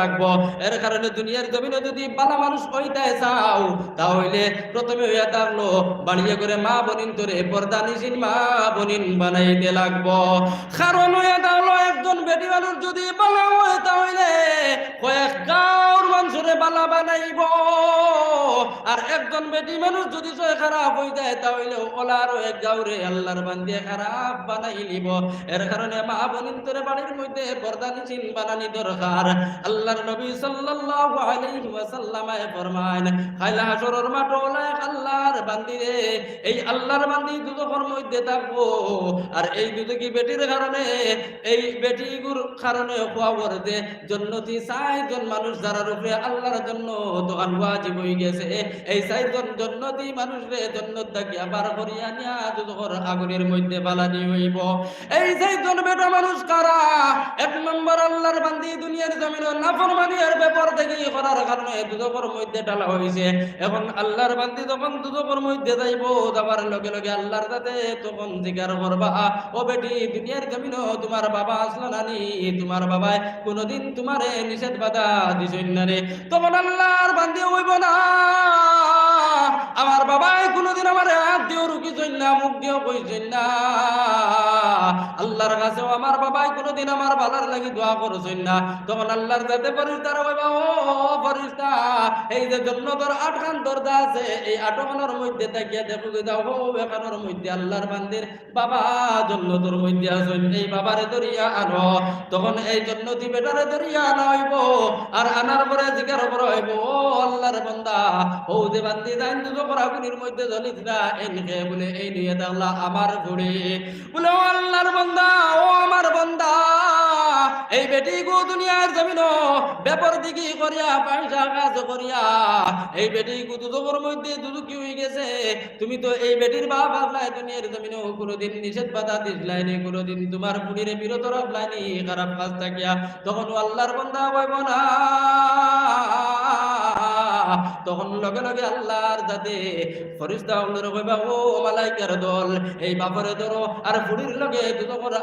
রাখব এর কারণে দুনিয়ার জমিনে যদি বালা মানুষ হইতে চাও, তাহলে প্রথমে হইয়া থাকল বাড়িয়ে করে মা বনিন তোরে পর্দা নিশিন মা বনিন বানাইতে লাগবো। কারণ হইয়া থাকল একজন বেটি মানুষ যদি বালা হয়, তাহলে কয়েক গাঁর মানুষরে বালা বানাইব। আর একজন বেটি মানুষ যদি সে খারাপ হয়ে যায়, তাহলে ওলারও এক গাউরে আল্লাহর বান্দিয়ে খারাপ বানাই নিব। এর কারণে মা বনিন তোরে বাড়ির মধ্যে পর্দা নিশিন বানানি দরকার। আল্লাহর নবী সাল্লাল্লাহু আলাইহি খাইলা হাসরের আল্লাহর এই আল্লাহর বান্দি মধ্যে থাকব, আর এই বেটির কারণে, এই বেটিগুর কারণে জন্নতি চারজন মানুষ যারা রূপে আল্লাহর জন্য ওয়াজিব হয়ে গেছে, এই চারজন জন্নতি মানুষ রে জন্নত থাকি আবার করিয়া নিয়া আগুনের মধ্যে বালানি হইব। এই চারজন বেটা মানুষ কারা? এক নম্বর আল্লাহর বান্দি দুনিয়ার জমিন নাফরমানিয়ার এর করার কারণে দুদকর মধ্যে ডালা হয়েছে। এখন আল্লাহর বান্দি যখন দুদকর মধ্যে যাইব, যাবার লগে লগে আল্লাহর কাছে তখন জিজ্ঞার করবা। ও বেটি, দুনিয়ার জমিন তোমার বাবা আসলো নানি তোমার বাবাই কোনোদিন তোমারে নিষেধ বাধা দিছেন না রে। তখন আল্লাহর বান্দি হইব না। আমার বাবাই কোনোদিন আমার হাত দিয়েও রুকিছেন না, মুখ দিয়েও কইছেন না। আল্লাহর কাছেও আমার বাবাই কোনোদিন আমার ভালার লাগি দোয়া করছেন না। তখন আল্লাহর যাতে ফরিস্তার হইবা, ও ফরিস্তা এই যে জন্নতর আটখান দরজা আছে, এই আটখানোর মধ্যে তাকিয়া দেখো দাও ও এখানোর মধ্যে আল্লাহর বান্দির বাবা জন্নতর মধ্যে আছেন, এই বাবারে দরিয়া আনো। তখন এই জন্নতি বেটারে দরিয়া আনা হইব, আর আনার পরে জিজ্ঞার পর হইব, ও আল্লাহর বান্দা, ও যে বান্দি যাইন দুটো আগুনের মধ্যে জ্বলিস না? এনকে বলে, এই নিয়ে দেখলা আমার ঘুরে বলে, ও আল্লাহর বান্দা, ও আমার বান্দা, এই বেটি গো দুনিয়ার জমিন ব্যাপার দিকে করিয়া পয়সা কাজ করিয়া এই বেটি গো দুদকের মধ্যে দুদু কি হয়ে গেছে? তুমি তো এই বেটির কোনোদিন নিষেধ বাধা কোনোদিন তোমার বিরত খারাপ কাজ থাকিয়া। তখন আল্লাহর বান্দা হইব না। তখন লগে লগে আল্লাহর যাতে ফরিস্তা উল্লের কইবা মালাইকার দল, এই বাপরে ধরো, আর ফুড়ির লগে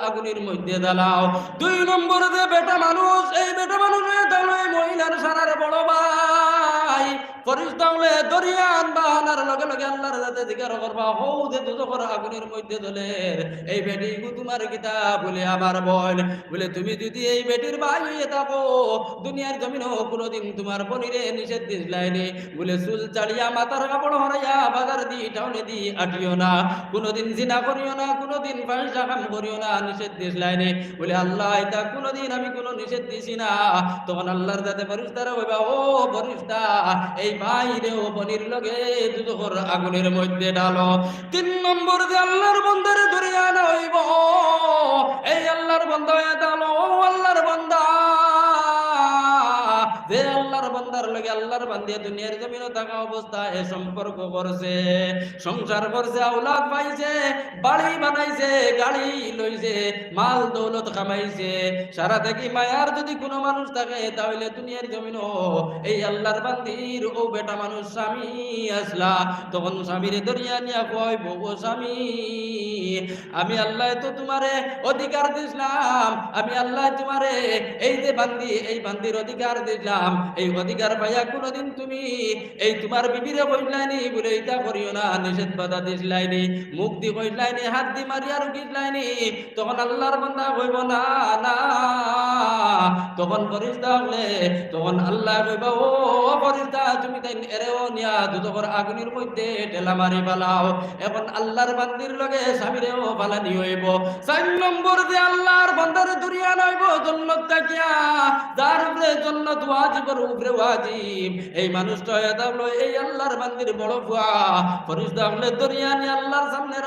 আগুনের মধ্যে জ্বালাও। দুই নম্বর যে বেটা মানুষ, এই বেটা মানুষ এই মহিলার সারার বড় ভাই। ফরিস্তা তুমি যদি এই বেটির ভাই হয়ে থাকো, দুনিয়ার জমিন কোনোদিন তোমার বনিরে নিষেধ দিসলাইনি। বলে, চুল চাড়িয়া মাথার কাপড় হরাইয়া বাজার দি, টাউনে দি, আটিও না। কোনোদিন জিনা করিও না, কোনোদিন পয়সা কাম করিও না, নিষেধ দিসলাইনি। বলে, আল্লাহ, এটা কোনোদিন আমি কোনো নিষেধ দিছি না। তখন আল্লাহর যাতে ফরিস্তারা হইবা, ও ফরিস্তা, এই বাইরে ও বনির লগে দুধর আগুনের মধ্যে ডালো তিন নম্বর যে আল্লাহর বন্দারে ধরিয়া নইব, এই আল্লাহর বন্ধ ডালো আল্লাহর আল্লাহর বান্দার লগে আল্লাহর বান্দিয়া দুনিয়ার জমিনে থাকা অবস্থায় সম্পর্ক করছে। সংসার করছে, আওলাদ পাইছে, বাড়ি বানাইছে, গাড়ি লইছে, মাল দৌলত কামাইছে। সারা থেকে মায়ার যদি কোনো মানুষ থাকে, তাহলে দুনিয়ার জমিনও এই আল্লাহর বান্দির ও বেটা মানুষ স্বামী আসলা। তখন স্বামীর দরিয়া নিয়া কয় বউ স্বামী, আমি আল্লাহ তো তোমারে অধিকার দিছিলাম, আমি আল্লাহ তোমারে এই যে বান্দি, এই বান্দির অধিকার দিলাম এই অধিকার পাইয়া কোনোদিন তুমি এই তোমার বিবিরে কইলাইনি বলে এটা করিও না, নিষেধ বাধা দিছিলাইনি মুখ দি কইলাইনি হাত দি মারিয়া রুকিলাইনি তখন আল্লাহর বান্দা কইব, না না। তখন ফরিস্তা হলে তখন আল্লাহ কইব, ও তুমি তাই এরেও নিয়া দুদকর আগুনের মধ্যে ঠেলা মারি পালাও এখন আল্লাহর বান্দির লগে স্বামীরেও পালানি হইব। চার নম্বর যে আল্লাহর বান্দারে দুরিয়া নইব জন্নত থাকিয়া, যার উপরে জন্নত ওয়াজিবের উপরে ওয়াজিব। এই মানুষটা এই আল্লাহর বড় ভুয়া। দরিয়া আল্লাহর সামনে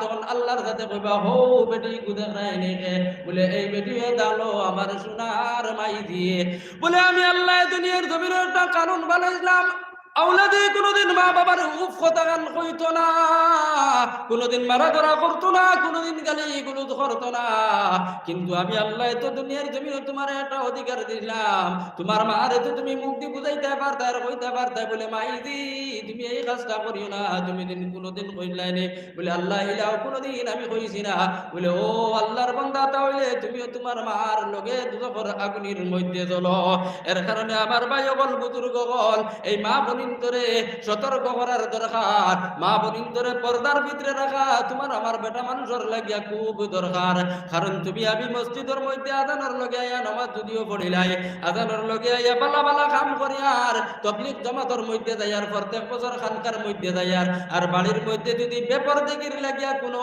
তখন আল্লাহর সাথে কইবা, হো, বেটি গুদে নাই নেকে? বলে, এই বেটি দালো আমার সোনার মাই দিয়ে বলে, আমি আল্লাহ দুনিয়ার জমিনের একটা কানুন বানাইলাম আউলাদে কোনোদিন মা বাবার উফ গান কইতো না, কোনোদিন মারা ধরা করতো না, কোনোদিন গালি গুলো করতো না। কিন্তু আমি আল্লাহ তো দুনিয়ার তোমার একটা অধিকার দিলাম। তোমার মারে তো তুমি মুক্তি বুঝাইতে আর কইতে বলে তুমি এই কাজটা করিও না, তুমি দিন কোনোদিন কইলাই নে। বলে, আল্লাহ কোনোদিন আমি কইছি না। বলে, ও আল্লাহর বান্দা, তাহলে তুমিও তোমার মার লগে দুজকর আগুনির মধ্যে জ্বলো। এর কারণে আমার ভাই অকল বুজুর্গ এই মা বনিন্তরে সতর্ক করার দরকার। মা বনিন্তরে পর্দার ভিতরে রাখা, তোমার আমার বেটা মানুষের লাগিয়া খুব দরকার। কারণ তুমি আমি মসজিদের মধ্যে আদানোর লগে আয়া নমাজ যদিও পড়িলাই আদানোর লগে আয়া বালা বালা কাম করিয়ার তবলিক জমাতর মধ্যে যাইয়ার, প্রত্যেক বছর খানকার মধ্যে যাইয়ার, আর বাড়ির মধ্যে যদি বেপর দিকির লাগিয়া কোনো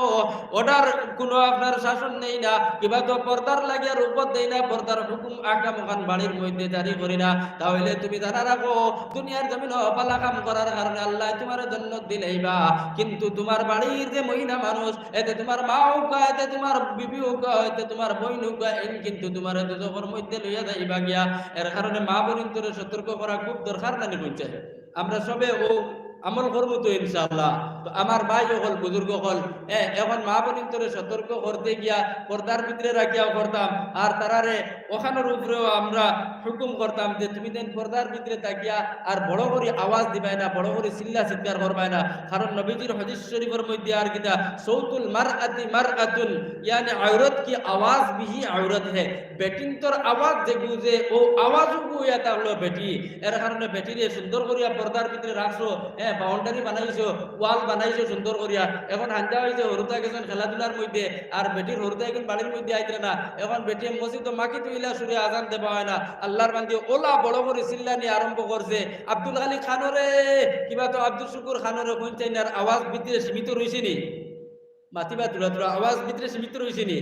অর্ডার, কোনো আপনার শাসন নেই না, কিবা তো পর্দার লাগিয়া রূপত দেই না, পর্দার হুকুম, আকাম খান বাড়ির মধ্যে জারি করি না, তাহলে তুমি জানা রাখো, দুনিয়ার জমিন পালা কাম করার কারণে আল্লাহ তোমার জন্য দিলেইবা কিন্তু তোমার বাড়ির যে মহিলা মানুষ, এতে তোমার মাও এতে তোমার বিবি এতে তোমার বইন কিন্তু তোমার দুজকর মধ্যে লইয়া যাইবা গিয়া। এর কারণে মা সতর্ক করা খুব দরকার নানি বলছে আমরা সবে ও আমল করব তো ইনশাআল্লাহ। তো আমার ভাই হল বুজুর্গ হল এখন মা বোনিন তোরে সতর্ক করতে গিয়া পর্দার ভিতরে রাখিয়াও করতাম। আর তারারে ওখানের উপরেও আমরা হুকুম করতাম যে, তুমি দেন পর্দার ভিতরে তাকিয়া আর বড় করে আওয়াজ দিবাই না, বড় করে চিল্লা চিৎকার করবাই না। কারণ নবীজির হদিস শরীফের মধ্যে আর কিতা সৌতুল মার আতি মার আতুন ইয়ানি আওরত কি আওয়াজ বিহি আওরত হে। বেটিন তোর আওয়াজ দেখু যে ও আওয়াজ এটা হলো বেটি। এর কারণে বেটিরে সুন্দর করিয়া পর্দার ভিতরে রাখছো হ্যাঁ বাউন্ডারি বানাইছো ওয়াল বানাইছো সুন্দর করিয়া। এখন হান্দা হয়েছে হরুতা গেছেন খেলাধুলার মধ্যে, আর বেটির হরুতা এখন বাড়ির মধ্যে আইতে না। এখন বেটি মসজিদ মাকি তুইলা সুরে আজান দেওয়া হয় না। আল্লাহর বান্ধি ওলা বড় করে নিয়ে আরম্ভ করছে আব্দুল খালি খানরে কিবা তো আব্দুল শুকুর খানরে কইতাইনার আওয়াজ ভিতরে সীমিত রয়েছে নি? মাতিবা তুলা তুলা আওয়াজ ভিতরে সীমিত রইছে নি?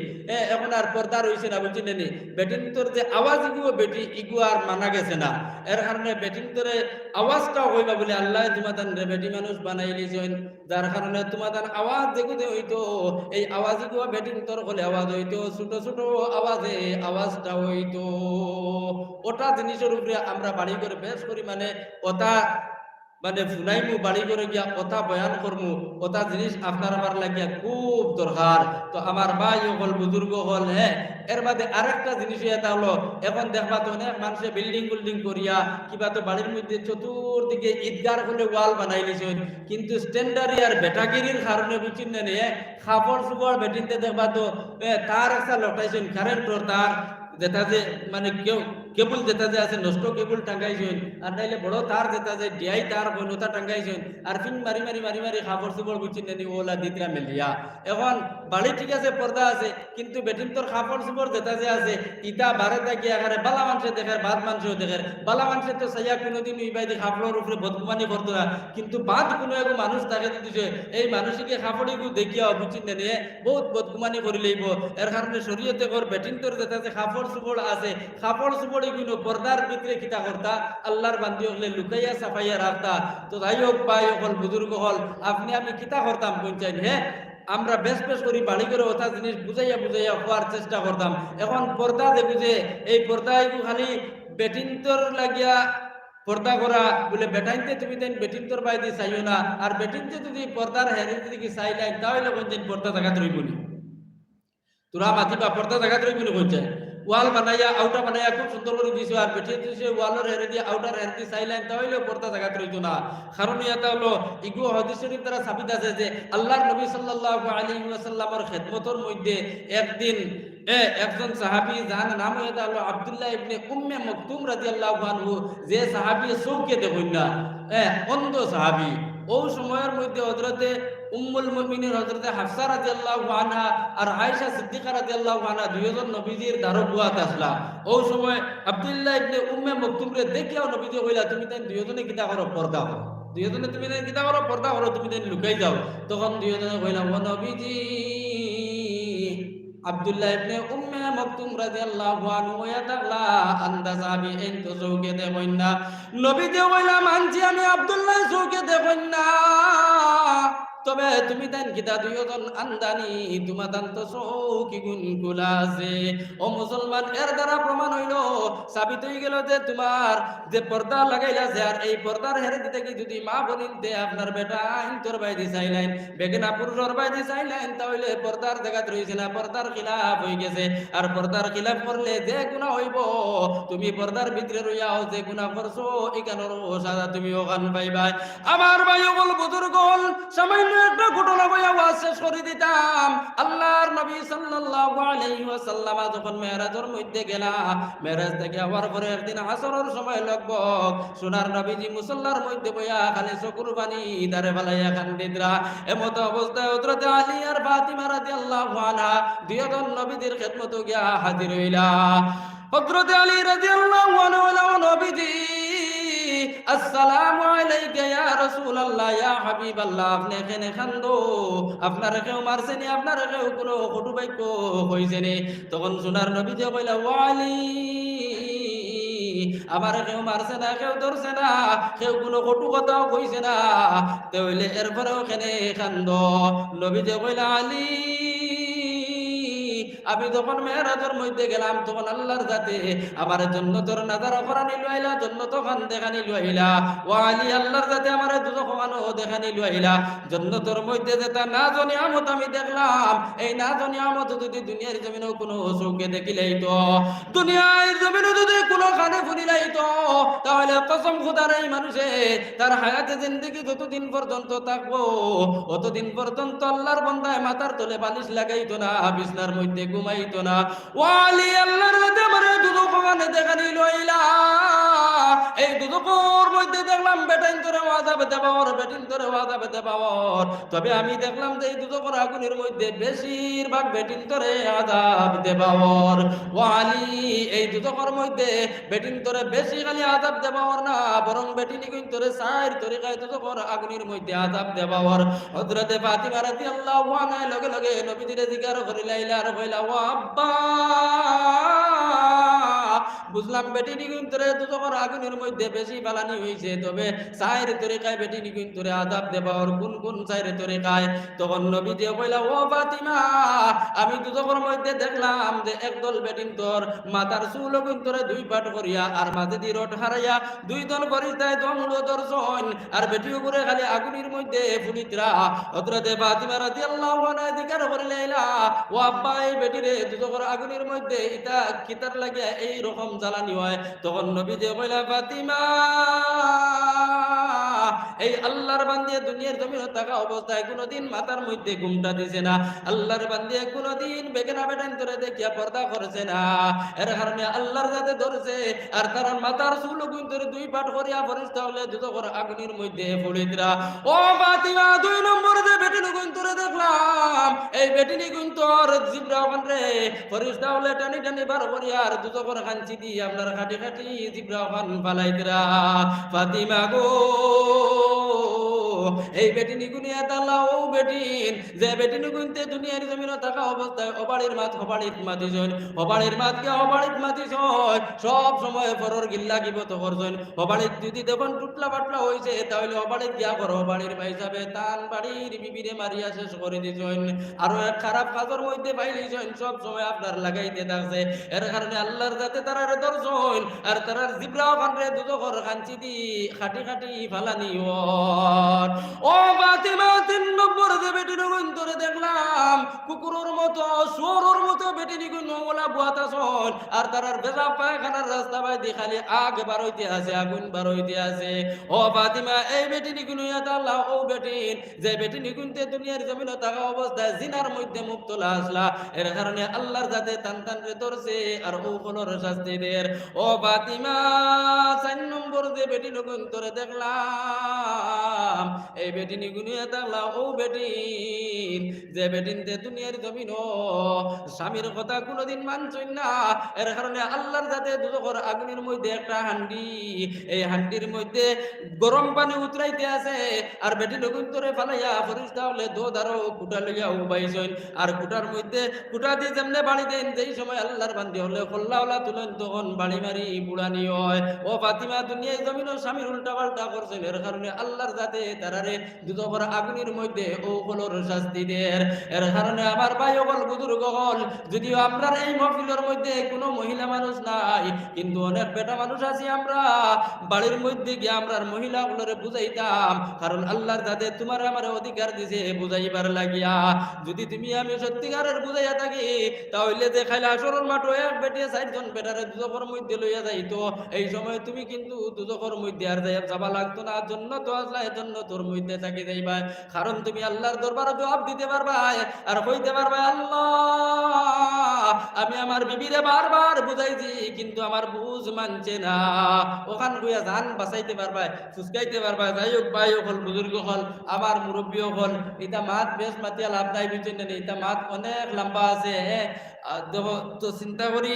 এখন আর পর্দা রইছে না বুঝছেন নি বেটিন তোর যে আওয়াজ ইগুও বেটি ইগু আর মানা গেছে না। এর কারণে বেটিন তোরে আওয়াজটা হইবা বলে, আল্লাহ তোমাদান রে বেটি মানুষ বানাই লিছেন যার কারণে তোমাদান আওয়াজ দেখুতে হইতো এই আওয়াজ ইগুয়া বেটিন তোর বলে আওয়াজ হইতো ছোট ছোট আওয়াজে আওয়াজটা হইতো ওটা জিনিসের উপরে আমরা বাড়ি করে বেশ পরিমাণে ওটা মানে ফুনাইমু বাড়ি করে গিয়া কথা বয়ান করমু কথা জিনিস আপনার আমার লাগিয়া খুব দরকার। তো আমার ভাই হল বুজুর্গ হল হ্যাঁ এর বাদে আরেকটা জিনিস এটা হলো এখন দেখবা তো অনেক মানুষে বিল্ডিং বিল্ডিং করিয়া কিবা তো বাড়ির মধ্যে চতুর্দিকে ঈদগার করে ওয়াল বানাই নিছেন কিন্তু স্ট্যান্ডারি আর বেটাগিরির কারণে বুঝছেন না নিয়ে খাবর সুবর বেটিনতে দেখবা তো এ, তার একটা লটাইছেন কারেন্টর তার যেটা যে মানে কেউ কেবল যেটা যে আছে, নষ্ট কেবল টাঙ্গাইছেন। আর নাইলে বড় তার যেটা যে, ডিআই তার বনতা টাঙ্গাইছেন। আর ফিন মারি মারি মারি মারি খাবার সুবর বুঝছেন নানি, ওলা দিতরা মেলিয়া। এখন বাড়ি ঠিক আছে পর্দা আছে, কিন্তু বেটিন তোর খাবার সুবর যেটা যে আছে, ইটা বারে থাকি এখানে বালা মানুষে দেখে বাদ মানুষেও দেখে বালা মানুষে তো সাইয়া কোনোদিন ইবাই দিয়ে খাবড়ের উপরে বদকুমানি করতো না। কিন্তু বাদ কোনো এক মানুষ তাকে দিছে। এই মানুষকে খাবড়িগু দেখিয়া বুঝছেন নানি বহুত বদকুমানি করি লইব। এর কারণে শরীয়তে কর বেটিন তোর যেটা যে খাপড় সুপড় আছে খাপড় সুপড় এগুলো পর্দার ভিতরে কিতা করতা, আল্লাহর বান্দি হলে লুকাইয়া সাফাইয়া রাখতা। তো যাই হোক ভাই হল বুজুর্গ হল, আপনি আমি কিতা করতাম পঞ্চায়েত হ্যাঁ আমরা বেশ বেশ করি বাড়ি করে ওটা জিনিস বুঝাইয়া বুঝাইয়া হওয়ার চেষ্টা করতাম। এখন পর্দা দেখু যে এই পর্দা খালি বেটিন্তর লাগিয়া পর্দা করা বলে বেটাইনতে তুমি দেন বেটিন্তর বাইদি চাইও না আর বেটিনতে যদি পর্দার হেরি যদি চাইলাই তাহলে কোনদিন পর্দা জায়গা রইবনি তোরা মাতিবা, পর্দা জায়গা রইবনি কোনছে ওয়াল বানাইয়া, আউটা বানাইয়া খুব সুন্দর করে দিছো আর বেঠিয়ে দিছে ওয়ালের হেরে দিয়ে আউটার হেরে দিয়ে চাইলেন তাহলে পর্দা জায়গা রইতো না। কারণ এটা হলো, ইগু হাদিস দ্বারা সাবিত আছে যে আল্লাহর নবী সাল্লাল্লাহু আলাইহি ওয়াসাল্লামের খেদমতের মধ্যে একদিন, এ, একজন সাহাবী যার নাম এটা হলো আব্দুল্লাহ ইবনে উম্মে মকতুম রাদিয়াল্লাহু আনহু, যে সাহাবী চৌকে দেখুন না অন্ধ সাহাবী। ও সময়ের মধ্যে হযরতে উম্মুল মুমিনিন হযরতে হাফসা রাদিয়াল্লাহু আনহা আর আয়েশা সিদ্দিকা রাদিয়াল্লাহু আনহা দুইজন নবীজির দারবুয়াত আসলা। ও সময় আব্দুল্লাহ ইবনে উম্মে মকতুম রে দেখিয়াও নবীজি কইলা, তুমি তাই দুইজনে কিতা করো পর্দা করো। দুইজনে তুমি তাই কিতা করো পর্দা করো, তুমি তাই লুকাই যাও। তখন দুইজনে কইলা, ও নবীজি, আব্দুল্লাহ ইবনে উম্মে মকতুম রাদিয়াল্লাহু আনহু ইয়া তাগলা আন্দাজাবি এন তো চৌকে দেখুন না নবী কইলা, মানছি আমি আব্দুল্লাহ চৌকে দেখুন না তবে তুমি দেন কিতা দুইজন আন্দানি তোমার দান তো চৌকি গুণ কুলা আছে। ও মুসলমান, এর দ্বারা প্রমাণ হইল, সাবিত হয়ে গেল যে তোমার যে পর্দা লাগাইলা যে, আর এই পর্দার হেরে দিতে কি যদি মা বলিন দে আপনার বেটা আইন তোর বাইদি চাইলেন বেগেনা পুরুষর বাইদি চাইলেন তাহলে পর্দার জায়গাত রয়েছে না, পর্দার খিলাফ হয়ে গেছে। আর পর্দার খিলাফ করলে যে গুণা হইব, তুমি পর্দার ভিতরে রইয়াও যে গুণা করছ এখানোর সাজা তুমি ওখান পাইবাই। আমার ভাই বল, বুজুর্গ সামান্য একটা ঘটনা বইয়া ওয়াজ শেষ করে দিতাম। আল্লাহর নবী সাল্লাল্লাহু আলাইহি ওয়াসাল্লাম যখন মেরাজের মধ্যে গেলা মেরাজ থেকে আবার পরে একদিন আসরের সময় লগবগ সোনার নবীজি মুসল্লার মধ্যে বইয়া খালি চকুর পানি দারে ফেলাইয়া কান্দিদরা এমত অবস্থায় হযরত আলী আর ফাতিমা রাদিয়াল্লাহু আনহা দুইজন নবীদের খেদমত গিয়া হাজির হইলা। হযরত আলী রাদিয়াল্লাহু আনহু নবীজি আসসালামু আলাইকা ইয়া রাসূলুল্লাহ, ইয়া হাবিবাল্লাহ, আপনি এখানে খান্দো আপনার কেউ মারছেনি আপনার কেউ কটু বাক্য কইছেনি তখন সোনার নবী যে কইলা, ওয়ালি, আমার কেউ মারছে না, কেউ ধরছে না, কেউ কোনো কটু কথাও কইছে না। তাহলে এরপরেও কেনে খান্দ নবী যে কইলা, আলী আমি যখন মেয়েরাজের মধ্যে গেলাম, তখন আল্লাহর জাতে আমার জন্য তোর নাজার অপরানি লুয়াইলা জন্য তখন দেখানি লুয়াইলা ও আলী, আল্লাহর জাতে আমার দুটো কমানো দেখানি লুয়াইলা জন্য তোর মধ্যে যেটা না জানি আমত আমি দেখলাম, এই না জানি আমত যদি দুনিয়ার জমিনেও কোনো চৌকে দেখিলেই তো, দুনিয়ার জমিনে যদি কোনো কানে ফুরিলাই তো, তাহলে কসম খুদার এই মানুষে তার হায়াতে জিন্দগি যতদিন পর্যন্ত থাকব, অতদিন পর্যন্ত আল্লাহর বন্দায় মাথার তলে বালিশ লাগাইতো না, বিছনার মধ্যে ঘুমাইতো না। ওয়ালি আল্লাহর আমারে দুদক মানে দেখানি লইলা। এই দুদকর মধ্যে দেখলাম বেটাইন তোরে ওয়াজাব দেবাওর বেটিন তোরে ওয়াজাব দেবাওর তবে আমি দেখলাম যে এই দুদকর আগুনের মধ্যে বেশিরভাগ বেটিন তোরে আযাব দেবাওর ওয়ালি এই দুদকর মধ্যে বেটিন তোরে বেশি খালি আযাব দেবাওর না, বরং বেটিনি কইন তোরে সাইর তরিকায় দুদকর আগুনের মধ্যে আযাব দেবাওর হযরতে ফাতিমা রাদিয়াল্লাহু আনহা লগে লগে নবীজিরে জিজ্ঞাসা করিলাইলা আর কইলা আব্বা। বুঝলাম, বেটি নিগুন তোরে দুজকর আগুনের মধ্যে বেশি বালানি হইছে, তবে সাইর তরিকায় বেটি নিগুন তোরে আদাব দেবা, ওর কোন কোন সাইর তরিকায়? তখন নবী দিয়ে কইলা, ও ফাতিমা, আমি দুজকর মধ্যে দেখলাম যে একদল বেটিন তোর মাথার গুন তোরে দুই পাট করিয়া আর মাঝে দি রট হারাইয়া দুই দল পরিস্তায় দমুল দর্শন, আর বেটি উপরে খালি আগুনের মধ্যে ফুলিতরা। হযরতে ফাতিমা রাদিয়াল্লাহু আনহা দিকার করিলাইলা ও আব্বা, এই বেটিরে দুজকর আগুনের মধ্যে ইটা কিতার লাগিয়া এই রকম জ্বালানি হয়, তখন নবী যে কইলা ফাতিমা, এই আল্লাহর বান্দিয়ে দুনিয়ার জমিনে থাকা অবস্থায় কোনোদিন মাথার মধ্যে ঘুমটা দিছে না। আল্লাহর বান্দিয়ে কোনোদিন বেগেনা বেটান করে দেখিয়া পর্দা করছে না। এর কারণে আল্লাহর যাতে ধরছে, আর তার মাথার চুল কিন্তু দুই পাট করিয়া ফরিস্তা হলে দুটো করে আগুনের মধ্যে পড়িতরা ও ফাতিমা, দুই নম্বর যে বেটিনি গুন্তরে দেখলাম এই বেটিনি কিন্তু জিব্রা ওখান রে। ফরিস্তা টানি টানি বার করি আর দুটো করে খাঞ্চি দিয়ে আপনার খাটি খাটি জিব্রা ওখান পালাইতরা। ফাতিমা গো। এই বেটিনি গুনিয়া তাল্লা ও বেটিন যে বেটিনি গুনতে দুনিয়ার জমিন থাকা অবস্থায় অবাড়ির মাত হবাড়িত মাতি জৈন হবাড়ির মাত কে হবাড়িত মাতি জৈন সব সময় পরর গিল্লা গিব তো করছেন হবাড়িত যদি দেখুন টুটলা পাটলা হইছে, তাহলে হবাড়িত গিয়া কর হবাড়ির ভাই যাবে, তান বাড়ির বিবিরে মারিয়া শেষ করে দিছেন আরও এক খারাপ কাজের মধ্যে পাইলিছেন সব সময় আপনার লাগাইতে থাকছে। এর কারণে আল্লাহর যাতে তারা দর্শন আর তারার জিব্রা ওখানে দুটো ঘর খাঞ্চি দি, খাটি খাটি ফালানি ও ফাতিমা তিন নম্বর যে বেটি নগুন তোরে দেখলাম। কুকুরের মতো মতো বেটি আর বেজা পায়খানার রাস্তা বাই দি খালি আগ বার হইতে আছে, আগুন বার হইতে আছে। ও ফাতিমা এই বেটি ইয়াত আল্লাহ, ও যে বেটি দুনিয়ার জমিন থাকা অবস্থায় জিনার মধ্যে মুক্তলা আসলা। এর কারণে আল্লাহর যাতে টান রে ধরছে, আর ও কোনোর শাস্তি দের ও ফাতিমা চার নম্বর যে বেটি নগুন তোরে দেখলাম। এই বেটি নিগুনিয়া তালা ও বেটি। যে বেটিন দুনিয়ার জমিন স্বামীর কথা কোনোদিন মানছই না। এর কারণে আল্লাহর যাতে দুজকর আগুনের মধ্যে একটা হান্ডি, এই হান্ডির মধ্যে গরম পানি উতরাইতে আছে। আর বেটি নগুন তোরে ফালাইয়া ফরিস্তা হলে দো দারো কুটা লইয়া উবাইছইন আর কুটার মধ্যে কুটা দিয়ে যেমনে বাড়ি দেন, যেই সময় আল্লাহর বান্দি হলে খোল্লাওলা তুলেন, তখন বাড়ি মারি বুড়ানি হয়। ও ফাতিমা, দুনিয়ায় জমিন স্বামীর উল্টা পাল্টা করছেন। এর কারণে আল্লাহর যাতে তারারে দুদকর আগুনের মধ্যে ও হলোর শাস্তি দের এর কারণে আমার ভাই হল বুজুর্গ হল, যদিও আপনার এই মহফিলের মধ্যে কোনো মহিলা মানুষ নাই, কিন্তু অনেক বেটা মানুষ আছি আমরা। বাড়ির মধ্যে গিয়ে আমরা মহিলাগুলোরে বুঝাইতাম, কারণ আল্লাহর তাদের তোমার আমার অধিকার দিছে বুঝাইবার লাগিয়া। যদি তুমি আমি সত্যিকারের বুঝাইয়া থাকি, তাহলে যে খাইলে মাঠে এক বেটিয়ে চারজন বেটারে দুজকর মধ্যে লইয়া যাইতো। এই সময় তুমি কিন্তু দুজকর মধ্যে আর যাইয়া যাবা লাগতো না জন্য তো আসলা জন্য তোর মধ্যে থাকি যাইবা। কারণ তুমি আল্লাহর দরবারে জবাব দিতে পারবা আর কইতে পারবা আল্লাহ। আমি আমার বিবিরে বারবার বুঝাইছি, কিন্তু আমার বুঝ মানছে না। ওখান গুয়া জান বাঁচাইতে পারবা ফুসকাইতে পারবা যাই হোক, ভাই হল, বুজুর্গ হল আমার মুরব্বী হল। এটা মাত বেশ মাতিয়া লাভ নাই, বুঝছেন না এটা মাত অনেক লম্বা আছে তো চিন্তা করি,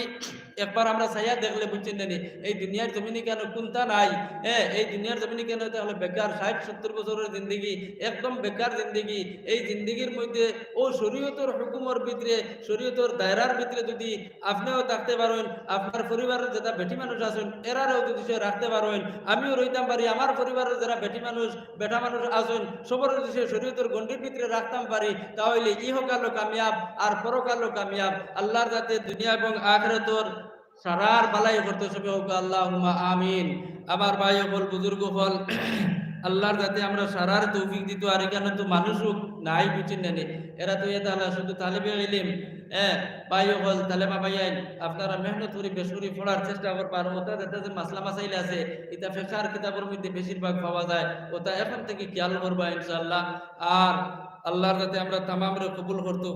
একবার আমরা ছায়া দেখলে, বুঝছেন না এই দুনিয়ার জমিনে কেন কোনটা নাই? হ্যাঁ এই দুনিয়ার জমিনে কেন তাহলে বেকার ষাট, সত্তর বছরের জিন্দগি? একদম বেকার জিন্দগি। এই জিন্দগির মধ্যে, ও শরীয়তর হুকুমর ভিতরে, শরীয়তর দায়রার ভিতরে যদি আপনিও থাকতে পারেন, আপনার পরিবারের যেটা বেটি মানুষ আছেন, এরারও যদি সে রাখতে পারেন, আমিও রইতাম পারি, আমার পরিবারের যারা বেটি মানুষ, বেটা মানুষ আছেন সবার যদি সে শরীয়তর গণ্ডির ভিতরে রাখতাম পারি, তাহলে ইহকালও কামিয়াব আর পরকালও কামিয়াব, আল্লাহর যাতে দুনিয়া এবং আখরাতর সারার বালাই করতে সবে হোক আল্লাহ আমিন। আমার ভাই হল বুজুর্গ হল আল্লাহর যাতে আমরা সারার তৌফিক দিত আর এখানে তো মানুষও নাই বুঝছেন নেনে এরা তো এটা আল্লাহ শুধু তালিবে ইলিম। হ্যাঁ আপনারা মেহনত করে পড়ার চেষ্টা করবার ওটা যাতে যে মাসলা মাসাইল আছে, এটা ফেকার কিতাবের মধ্যে বেশিরভাগ পাওয়া যায়, ওটা এখন থেকে খেয়াল করবা ইনশাআল্লাহ। আর আল্লাহর যাতে আমরা তামামরে কবুল করতে